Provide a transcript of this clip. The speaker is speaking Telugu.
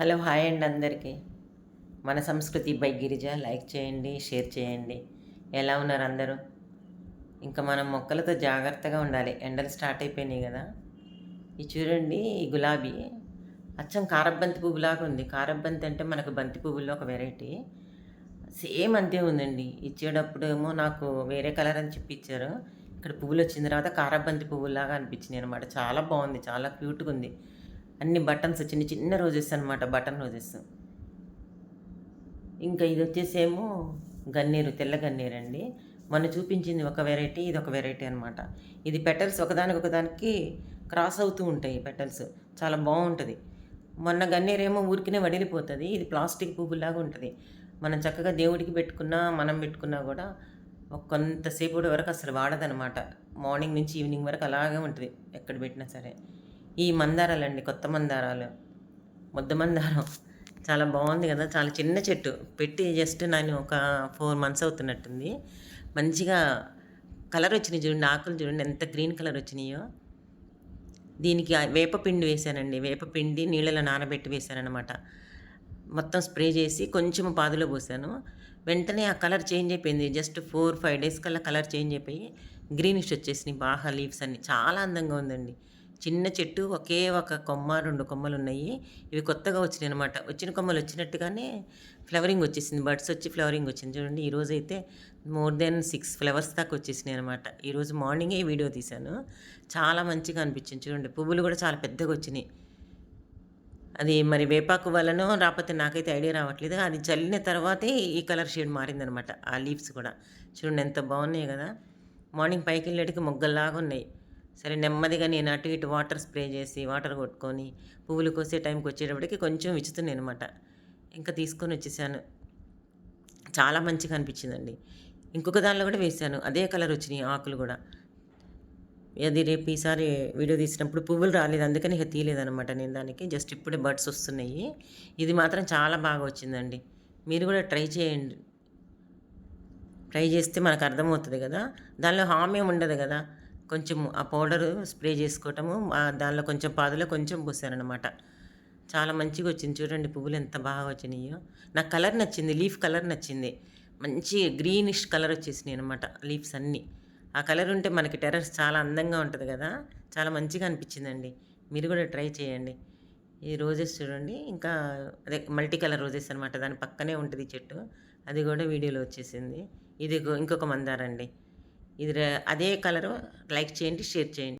హలో హాయ్ అండి అందరికీ. మన సంస్కృతి బై గిరిజ లైక్ చేయండి షేర్ చేయండి. ఎలా ఉన్నారు అందరూ? ఇంకా మనం మొక్కలతో జాగ్రత్తగా ఉండాలి. ఎండలు స్టార్ట్ అయిపోయినాయి కదా. ఇది చూడండి ఈ గులాబీ. అచ్చం కారబంతి పువ్వులాగా ఉంది. కారబంతి అంటే మనకు బంతి పువ్వుల్లో ఒక వెరైటీ. సేమ్ అంతే ఉందండి. ఇచ్చేటప్పుడు ఏమో నాకు వేరే కలర్ అని చెప్పి ఇచ్చారు. ఇక్కడ పువ్వులు వచ్చిన తర్వాత కారబంతి పువ్వులాగా అనిపించింది అనమాట చాలా బాగుంది. చాలా క్యూట్గా ఉంది. అన్ని బటన్స్ చిన్న చిన్న రోజెస్ అనమాట బటన్ రోజెస్. ఇంకా ఇది వచ్చేసేమో గన్నేరు తెల్ల గన్నేరు అండి. మొన్న చూపించింది ఒక వెరైటీ ఇది ఒక వెరైటీ అనమాట ఇది పెటల్స్ ఒకదానికి ఒకదానికి క్రాస్ అవుతూ ఉంటాయి పెటల్స్. చాలా బాగుంటుంది. మొన్న గన్నేరేమో ఊరికినే వడిలిపోతుంది. ఇది ప్లాస్టిక్ పువ్వులాగా ఉంటుంది. మనం చక్కగా దేవుడికి పెట్టుకున్నా మనం పెట్టుకున్నా కూడా ఒక కొంతసేపు వరకు అసలు వాడదనమాట మార్నింగ్ నుంచి ఈవినింగ్ వరకు అలాగే ఉంటుంది. ఎక్కడ పెట్టినా సరే. ఈ మందారాలండి కొత్త మందారాలు. ముద్ద మందారం. చాలా బాగుంది కదా చాలా చిన్న చెట్టు. పెట్టి జస్ట్ నేను ఒక ఫోర్ మంత్స్ అవుతున్నట్టుంది. మంచిగా కలర్ వచ్చినాయి చూడండి ఆకులు చూడండి ఎంత గ్రీన్ కలర్ వచ్చినాయో. దీనికి వేపపిండి వేసానండి వేపపిండి నీళ్ళలో నానబెట్టి వేసానఅనమాట మొత్తం స్ప్రే చేసి కొంచెం పాదులో పోసాను. వెంటనే ఆ కలర్ చేంజ్ అయిపోయింది. జస్ట్ ఫోర్ ఫైవ్ డేస్ కల్లా కలర్ చేంజ్ అయిపోయి గ్రీనిష్ వచ్చేసినాయి. బాగా లీవ్స్ అన్నీ. చాలా అందంగా ఉందండి. చిన్న చెట్టు ఒకే ఒక కొమ్మ రెండు కొమ్మలు ఉన్నాయి ఇవి కొత్తగా వచ్చినాయి అనమాట వచ్చిన కొమ్మలు వచ్చినట్టుగానే ఫ్లవరింగ్ వచ్చేసింది. బర్డ్స్ వచ్చి ఫ్లవరింగ్ వచ్చింది. చూడండి ఈరోజు అయితే మోర్ దెన్ సిక్స్ ఫ్లవర్స్ దాకా వచ్చేసినాయి అనమాట ఈరోజు మార్నింగే వీడియో తీశాను. చాలా మంచిగా అనిపించింది. చూడండి పువ్వులు కూడా చాలా పెద్దగా వచ్చినాయి. అది మరి వేపాకు వలనో రాకపోతే నాకైతే ఐడియా రావట్లేదు. అది చల్లిన తర్వాతే ఈ కలర్ షేడ్ మారిందనమాట ఆ లీవ్స్ కూడా. చూడండి ఎంత బాగున్నాయి కదా. మార్నింగ్ పైకి వెళ్ళేటికి మొగ్గల్లాగా ఉన్నాయి. సరే నెమ్మదిగా నేను అటు ఇటు వాటర్ స్ప్రే చేసి వాటర్ కొట్టుకొని పువ్వులు కోసే టైంకి వచ్చేటప్పటికి కొంచెం విచుతున్నాను అనమాట ఇంకా తీసుకొని వచ్చేసాను. చాలా మంచిగా అనిపించిందండి. ఇంకొక దానిలో కూడా వేసాను అదే కలర్ వచ్చినాయి ఆకులు కూడా. అది రేపు ఈసారి వీడియో తీసినప్పుడు పువ్వులు రాలేదు. అందుకని ఇక తీయలేదనమాట నేను దానికి. జస్ట్ ఇప్పుడే బర్డ్స్ వస్తున్నాయి. ఇది మాత్రం చాలా బాగా వచ్చిందండి. మీరు కూడా ట్రై చేయండి. ట్రై చేస్తే మనకు అర్థమవుతుంది కదా. దానిలో హామీ ఉండదు కదా. కొంచెం ఆ పౌడర్ స్ప్రే చేసుకోవటము దానిలో కొంచెం పాదులో కొంచెం పోసారనమాట చాలా మంచిగా వచ్చింది చూడండి పువ్వులు ఎంత బాగా వచ్చినాయో నాకు కలర్ నచ్చింది లీఫ్ కలర్ నచ్చింది. మంచి గ్రీనిష్ కలర్ వచ్చేసినాయి అనమాట లీవ్స్ అన్నీ. ఆ కలర్ ఉంటే మనకి టెర్రస్ చాలా అందంగా ఉంటుంది కదా చాలా మంచిగా అనిపించిందండి. మీరు కూడా ట్రై చేయండి. ఈ రోజెస్ చూడండి ఇంకా అదే మల్టీ కలర్ రోజెస్ అనమాట దాని పక్కనే ఉంటుంది చెట్టు. అది కూడా వీడియోలో వచ్చేసింది. ఇది ఇంకొక మందారండి. ఇది అదే కలరు లైక్ చేయండి షేర్ చేయండి.